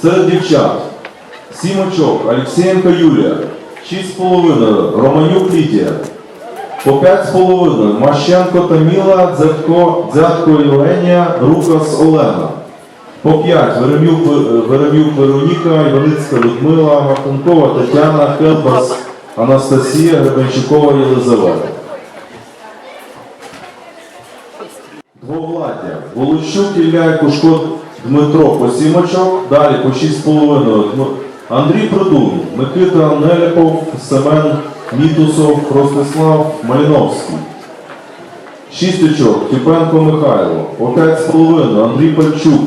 8 турів. Серед дівчат 7 очок Алексієнко Юлія, 6,5 Романюк Лідія, по 5,5 Мащенко Таміла, Дзятко, Дзятко Євгенія, Рукас Олена. По 5 Веремюк, Веремюк Вероніка, Іваницька Людмила, Мартинкова Тетяна, Келбас Анастасія, Гребенщикова Єлизавета. Двовладдя. Волощук Ілля Кушко Дмитро по 7 очок, далі по 6,5. Дм- Андрій Придун, Микита Нелепов, Семен Мітусов, Ростислав Маліновський. 6 очок. Тюпенко Михайло. По 5,5. Андрій Пальчук.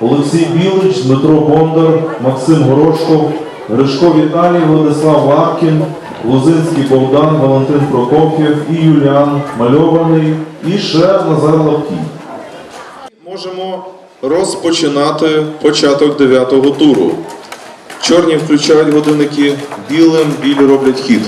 Олексій Білич, Дмитро Бондар, Максим Горошков, Гришко Віталій, Владислав Лапкін, Лозинський Богдан, Валентин Прокоф'єв і Юліан Мальований, і ще Назар Лапкій. Можемо розпочинати початок дев'ятого туру. Чорні включають годинники, білим білі роблять хід.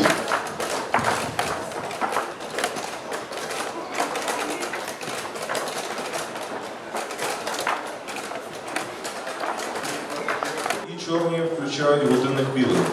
І чорні включають годинник білим.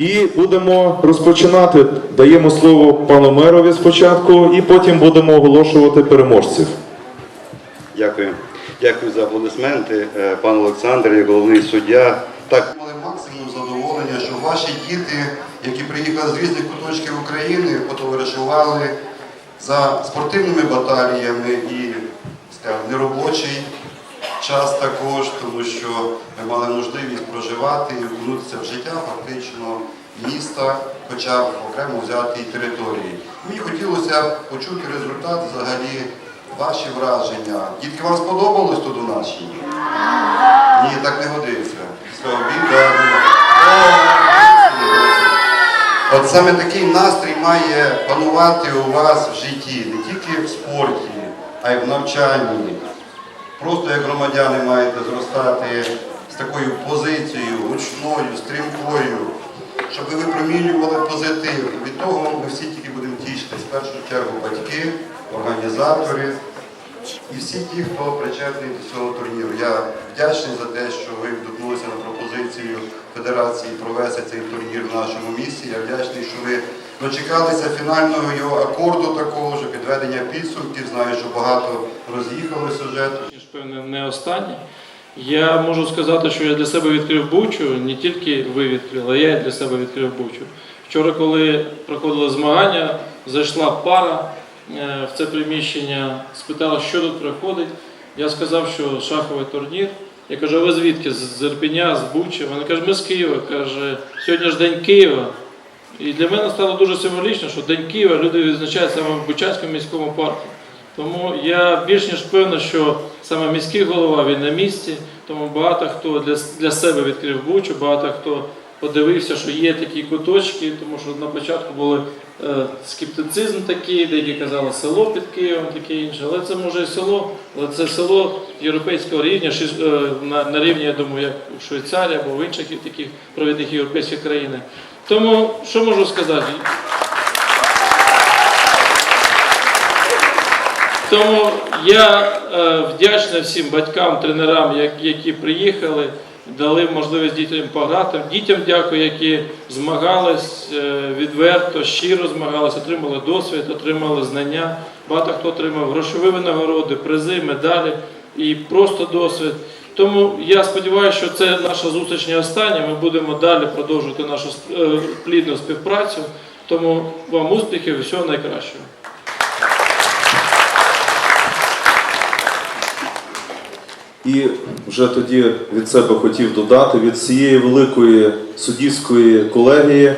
І будемо розпочинати. Даємо слово пану мерові спочатку, і потім будемо оголошувати переможців. Дякую. Дякую за аплодисменти, е, пан Олександр, як головний суддя. Так, Мали максимум задоволення, що ваші діти, які приїхали з різних куточків України, потоваришували за спортивними баталіями і скажімо, неробочий час також, тому що ми мали можливість проживати і вкнутися в життя фактично міста, хоча б окремо взятій території. Мені хотілося почути результат взагалі, ваші враження. Дітки, вам сподобалось тут у нас? ні? Ні, так не годиться. Після обіду. От саме такий настрій має панувати у вас в житті, не тільки в спорті, а й в навчанні. Просто як громадяни маєте зростати з такою позицією, гучною, стрімкою, щоб ви випромінювали позитив. Від того ми всі тільки будемо тішитись. В першу чергу батьки, організатори і всі ті, хто причетний до цього турніру. Я вдячний за те, що ви вдохнулися на пропозицію Федерації провести цей турнір в нашому місті. Я вдячний, що ви дочекалися фінального його акорду такого ж підведення підсумків. Знаю, що багато роз'їхали сюжет. певне не останнє. Я можу сказати, що я для себе відкрив Бучу, не тільки ви відкрили, а я для себе відкрив Бучу. Вчора, коли проходили змагання, зайшла пара е, в це приміщення, спитала, що тут проходить. Я сказав, що шаховий турнір. Я кажу, а ви звідки? З Ірпеня, з Бучі. Вони кажуть, ми з Києва. Каже, сьогодні ж День Києва. І для мене стало дуже символічно, що День Києва люди відзначають саме в Бучанському міському парку. Тому я більш ніж певний, що саме міський голова він на місці, тому багато хто для, для себе відкрив бучу, багато хто подивився, що є такі куточки, тому що на початку були е, скептицизм такий, деякі казали село під Києвом, таке інше. Але це може і село, але це село європейського рівня, ши- е, на, на рівні, я думаю, як у Швейцарії або в інших таких провідних європейських країнах. Тому що можу сказати? Тому я е, вдячний всім батькам, тренерам, як- які приїхали, дали можливість дітям пограти. Дітям дякую, які змагались е, відверто, щиро змагались, отримали досвід, отримали знання. Багато хто отримав грошові винагороди, призи, медалі і просто досвід. Тому я сподіваюся, що це наша зустріч не остання. Ми будемо далі продовжувати нашу е, плідну співпрацю. Тому вам успіхів і всього найкращого. І вже тоді від себе хотів додати від всієї великої суддівської колегії.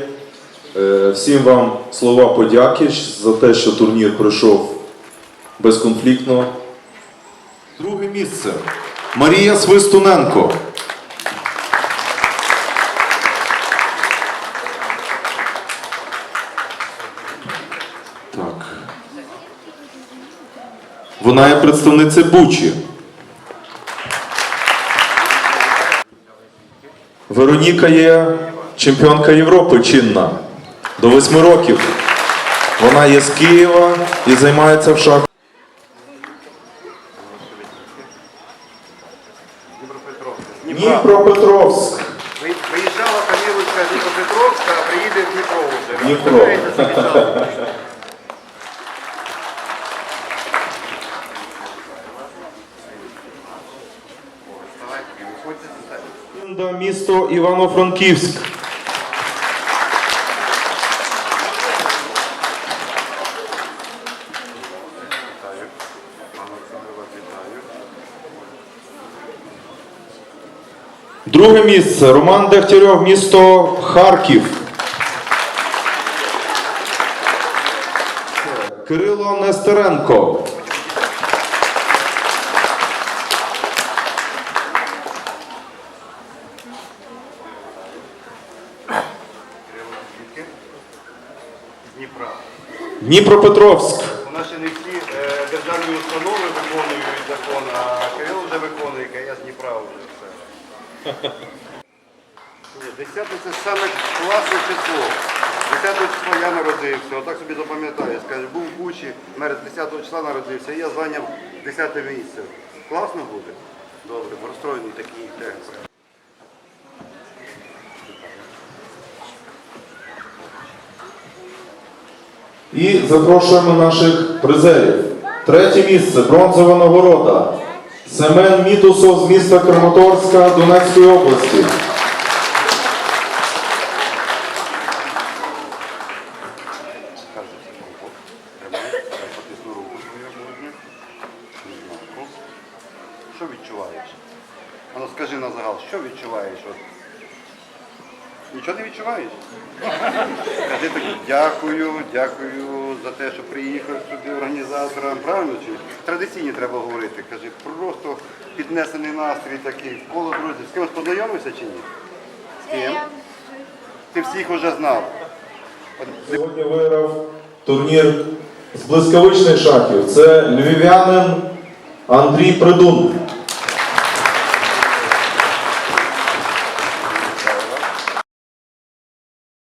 е, Всім вам слова подяки за те, що турнір пройшов безконфліктно. Друге місце Марія Свистуненко. Так. Вона є представниця Бучі. Вероніка є чемпіонка Європи чинна. До восьми років. Вона є з Києва і займається в шахматах. Дніпропетровськ. Виїжджала Камілочка з Дніпропетровська, а приїде в Дніпро вже. Дніпро. Місто Івано-Франківськ. Друге місце Роман Дегтярьов, місто Харків. Кирило Нестеренко. Дніпропетровськ. У нас ще не всі е, державні установи виконують закон, а Кирил вже виконує, а я з Дніпра вже все. Ні, Десяте це саме класне число. 10 числа я народився, отак собі запам'ятаю. Скажу, був в Бучі, мер 10 числа народився, і я зайняв 10 місце. Класно буде? Добре, розстроєний такий текст. І запрошуємо наших призерів. Третє місце бронзова нагорода. Семен Мітусов з міста Краматорська Донецької області. Кажу, руку. Тримай, я потисну руку свою можна. Руку. Що відчуваєш? А ну скажи на загал, що відчуваєш? От? Нічого не відчуваєш? Скажи так, дякую, дякую за те, що приїхав сюди організаторам. Правильно чи? Традиційні треба говорити. Кажи, просто піднесений настрій такий, в коло друзів. З кимось познайомився чи ні? З ким? Ти всіх вже знав. Сьогодні виграв турнір з блискавичних шахів. Це львів'янин Андрій Придун.